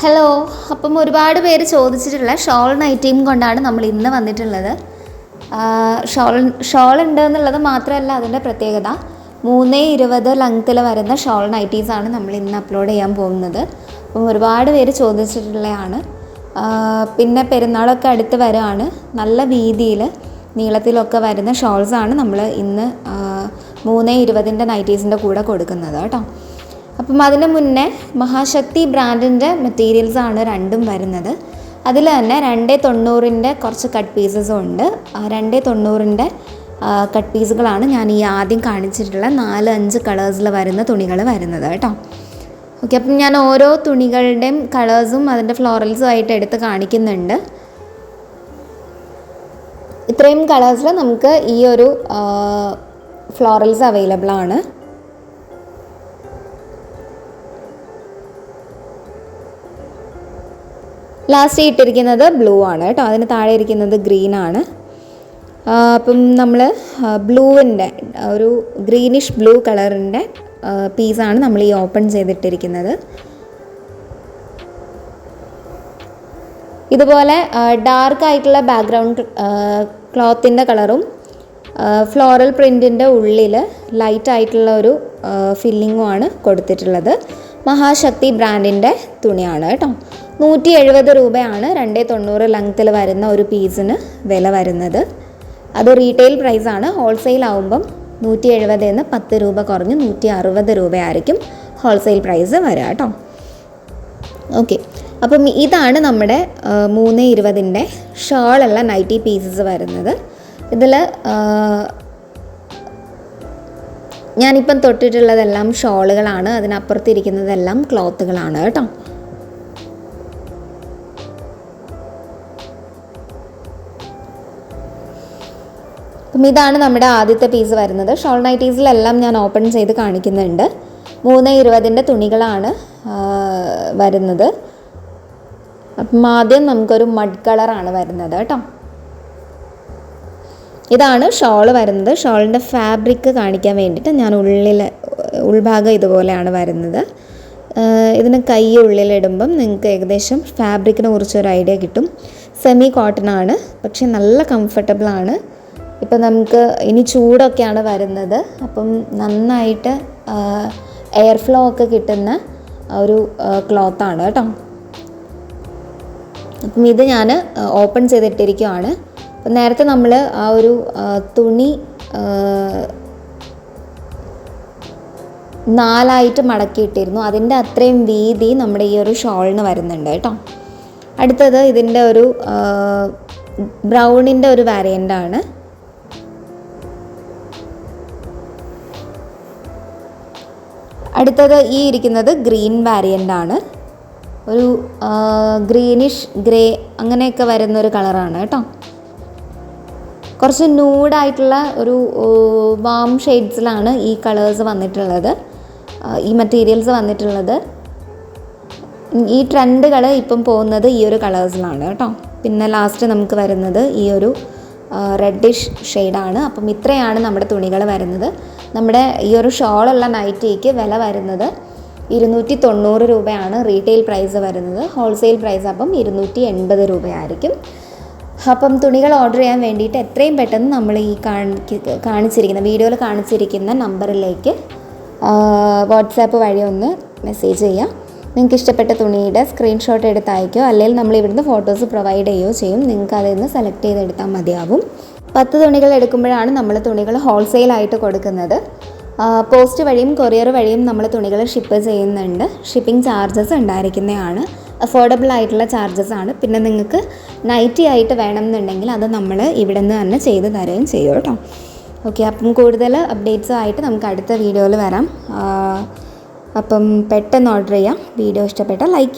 Hello അപ്പം ഒരുപാട് പേര് ചോദിച്ചിട്ടുള്ള ഷോൾ നൈറ്റിയും കൊണ്ടാണ് നമ്മൾ ഇന്ന് വന്നിട്ടുള്ളത്. ഷോൾ ഷോൾ ഉണ്ട് എന്നുള്ളത് മാത്രമല്ല അതിന്റെ പ്രത്യേകത മൂന്ന് ഇരുപത് ലെങ്ത്തിൽ വരുന്ന ഷോൾ നൈറ്റീസാണ് നമ്മൾ ഇന്ന് അപ്ലോഡ് ചെയ്യാൻ പോകുന്നത്. അപ്പം ഒരുപാട് പേര് ചോദിച്ചിട്ടുള്ളതാണ് പിന്നെ പെരുന്നാളൊക്കെ അടുത്ത് വരുവാണ് നല്ല വീതിയിൽ നീളത്തിലൊക്കെ വരുന്ന ഷോൾസാണ് നമ്മൾ ഇന്ന് മൂന്ന് ഇരുപതിന്റെ നൈറ്റീസിന്റെ കൂടെ കൊടുക്കുന്നത് കേട്ടോ. അപ്പം അതിന് മുന്നേ മഹാശക്തി ബ്രാൻഡിന്റെ മെറ്റീരിയൽസ് ആണ് രണ്ടും വരുന്നത്. അതിൽ തന്നെ രണ്ടേ തൊണ്ണൂറിന്റെ കുറച്ച് കട്ട് പീസസും ഉണ്ട്. ആ രണ്ടേ തൊണ്ണൂറിന്റെ കട്ട് പീസുകളാണ് ഞാൻ ഈ ആദ്യം കാണിച്ചിട്ടുള്ള നാല് അഞ്ച് കളേഴ്സിൽ വരുന്ന തുണികൾ വരുന്നത് കേട്ടോ. ഓക്കെ അപ്പം ഞാൻ ഓരോ തുണികളുടെയും കളേഴ്സും അതിന്റെ ഫ്ലോറൽസും ആയിട്ട് എടുത്ത് കാണിക്കുന്നുണ്ട്. ഇത്രയും കളേഴ്സിൽ നമുക്ക് ഈ ഒരു ഫ്ലോറൽസ് അവൈലബിൾ ആണ്. ലാസ്റ്റ് ഇട്ടിരിക്കുന്നത് ബ്ലൂ ആണ് കേട്ടോ. അതിന് താഴെ ഇരിക്കുന്നത് ഗ്രീൻ ആണ്. അപ്പം നമ്മൾ ബ്ലൂവിന്റെ ഒരു ഗ്രീനിഷ് ബ്ലൂ കളറിന്റെ പീസാണ് നമ്മൾ ഈ ഓപ്പൺ ചെയ്തിട്ടിരിക്കുന്നത്. ഇതുപോലെ ഡാർക്ക് ആയിട്ടുള്ള ബാക്ക്ഗ്രൗണ്ട് ക്ലോത്തിന്റെ കളറും ഫ്ലോറൽ പ്രിന്റിന്റെ ഉള്ളിൽ ലൈറ്റ് ആയിട്ടുള്ള ഒരു ഫില്ലിങ്ങുമാണ് കൊടുത്തിട്ടുള്ളത്. മഹാശക്തി ബ്രാൻഡിന്റെ തുണിയാണ് കേട്ടോ. നൂറ്റി എഴുപത് രൂപയാണ് രണ്ടേ തൊണ്ണൂറ് ലെങ്ത്തിൽ വരുന്ന ഒരു പീസിന് വില വരുന്നത്. അത് റീറ്റെയിൽ പ്രൈസാണ് ഹോൾസെയിൽ ആവുമ്പം നൂറ്റി എഴുപതിൽ നിന്ന് പത്ത് രൂപ കുറഞ്ഞ് നൂറ്റി അറുപത് രൂപയായിരിക്കും ഹോൾസെയിൽ പ്രൈസ് വരിക കേട്ടോ. ഓക്കെ അപ്പം ഇതാണ് നമ്മുടെ മൂന്ന് ഇരുപതിന്റെ ഷോളുള്ള നൈറ്റി പീസസ് വരുന്നത്. ഇതിൽ ഞാനിപ്പം തൊട്ടിട്ടുള്ളതെല്ലാം ഷോളുകളാണ്. അതിനപ്പുറത്തിരിക്കുന്നതെല്ലാം ക്ലോത്തുകളാണ് കേട്ടോ. അപ്പം ഇതാണ് നമ്മുടെ ആദ്യത്തെ പീസ് വരുന്നത്. ഷോൾ നൈറ്റീസിലെല്ലാം ഞാൻ ഓപ്പൺ ചെയ്ത് കാണിക്കുന്നുണ്ട്. മൂന്ന് ഇരുപതിന്റെ തുണികളാണ് വരുന്നത്. അപ്പം ആദ്യം നമുക്കൊരു മഡ് കളറാണ് വരുന്നത് കേട്ടോ. ഇതാണ് ഷോൾ വരുന്നത്. ഷോളിന്റെ ഫാബ്രിക് കാണിക്കാൻ വേണ്ടിയിട്ട് ഞാൻ ഉള്ളിൽ ഉൾഭാഗം ഇതുപോലെയാണ് വരുന്നത്. ഇതിന് കൈ ഉള്ളിലിടുമ്പം നിങ്ങൾക്ക് ഏകദേശം ഫാബ്രിക്കിനെ കുറിച്ചൊരു ഐഡിയ കിട്ടും. സെമി കോട്ടൺ ആണ് പക്ഷേ നല്ല കംഫർട്ടബിൾ ആണ്. ഇപ്പം നമുക്ക് ഇനി ചൂടൊക്കെയാണ് വരുന്നത്. അപ്പം നന്നായിട്ട് എയർ ഫ്ലോ ഒക്കെ കിട്ടുന്ന ഒരു ക്ലോത്താണ് കേട്ടോ. അപ്പം ഇത് ഞാൻ ഓപ്പൺ ചെയ്തിട്ടിരിക്കുവാണ്. അപ്പം നേരത്തെ നമ്മൾ ആ ഒരു തുണി നാലായിട്ട് മടക്കിയിട്ടിരുന്നു. അതിന്റെ അത്രയും വീതി നമ്മുടെ ഈ ഒരു ഷോളിന് വരുന്നുണ്ട് കേട്ടോ. അടുത്തത് ഇതിന്റെ ഒരു ബ്രൗണിന്റെ ഒരു ആണ്. അടുത്തത് ഈ ഇരിക്കുന്നത് ഗ്രീൻ ആണ്. ഒരു ഗ്രീനിഷ് ഗ്രേ അങ്ങനെയൊക്കെ വരുന്നൊരു കളറാണ് കേട്ടോ. കുറച്ച് ന്യൂഡായിട്ടുള്ള ഒരു വാം ഷെയ്ഡ്സിലാണ് ഈ കളേഴ്സ് വന്നിട്ടുള്ളത്. ഈ മെറ്റീരിയൽസ് വന്നിട്ടുള്ളത്. ഈ ട്രെൻഡുകൾ ഇപ്പം പോകുന്നത് ഈ ഒരു കളേഴ്സിലാണ് കേട്ടോ. പിന്നെ ലാസ്റ്റ് നമുക്ക് വരുന്നത് ഈ ഒരു റെഡിഷ് ഷെയ്ഡാണ് അപ്പം ഇത്രയാണ് നമ്മുടെ തുണികൾ വരുന്നത്. നമ്മുടെ ഈ ഒരു ഷോളുള്ള നൈറ്റിക്ക് വില വരുന്നത് ഇരുന്നൂറ്റി തൊണ്ണൂറ് രൂപയാണ്. റീറ്റെയിൽ പ്രൈസ് വരുന്നത്. ഹോൾസെയിൽ പ്രൈസ് അപ്പം ഇരുന്നൂറ്റി എൺപത് രൂപയായിരിക്കും. അപ്പം തുണികൾ ഓർഡർ ചെയ്യാൻ വേണ്ടിയിട്ട് എത്രയും പെട്ടെന്ന് നമ്മൾ ഈ കാണിച്ചിരിക്കുന്ന വീഡിയോയിൽ കാണിച്ചിരിക്കുന്ന നമ്പറിലേക്ക് വാട്സാപ്പ് വഴി ഒന്ന് മെസ്സേജ് ചെയ്യാം. നിങ്ങൾക്ക് ഇഷ്ടപ്പെട്ട തുണിയുടെ സ്ക്രീൻഷോട്ട് എടുത്ത് അയക്കുകയോ അല്ലെങ്കിൽ നമ്മൾ ഇവിടുന്ന് ഫോട്ടോസ് പ്രൊവൈഡ് ചെയ്യുകയോ ചെയ്യും. നിങ്ങൾക്ക് അതിൽ നിന്ന് സെലക്ട് ചെയ്തെടുത്താൽ മതിയാവും. പത്ത് തുണികൾ എടുക്കുമ്പോഴാണ് നമ്മൾ തുണികൾ ഹോൾസെയിലായിട്ട് കൊടുക്കുന്നത്. പോസ്റ്റ് വഴിയും കൊറിയർ വഴിയും നമ്മൾ തുണികൾ ഷിപ്പ് ചെയ്യുന്നുണ്ട്. ഷിപ്പിംഗ് ചാർജസ് ഉണ്ടായിരിക്കുന്നതാണ്. അഫോർഡബിൾ ആയിട്ടുള്ള ചാർജസ് ആണ്. പിന്നെ നിങ്ങൾക്ക് നൈറ്റി ആയിട്ട് വേണമെന്നുണ്ടെങ്കിൽ അത് നമ്മൾ ഇവിടെ നിന്ന് തന്നെ ചെയ്ത് തരുകയും ചെയ്യും കേട്ടോ. ഓക്കെ അപ്പം കൂടുതൽ അപ്ഡേറ്റ്സും ആയിട്ട് നമുക്ക് അടുത്ത വീഡിയോയിൽ വരാം. അപ്പം പെട്ടെന്ന് ഓർഡർ ചെയ്യാം. വീഡിയോ ഇഷ്ടപ്പെട്ടാൽ ലൈക്ക്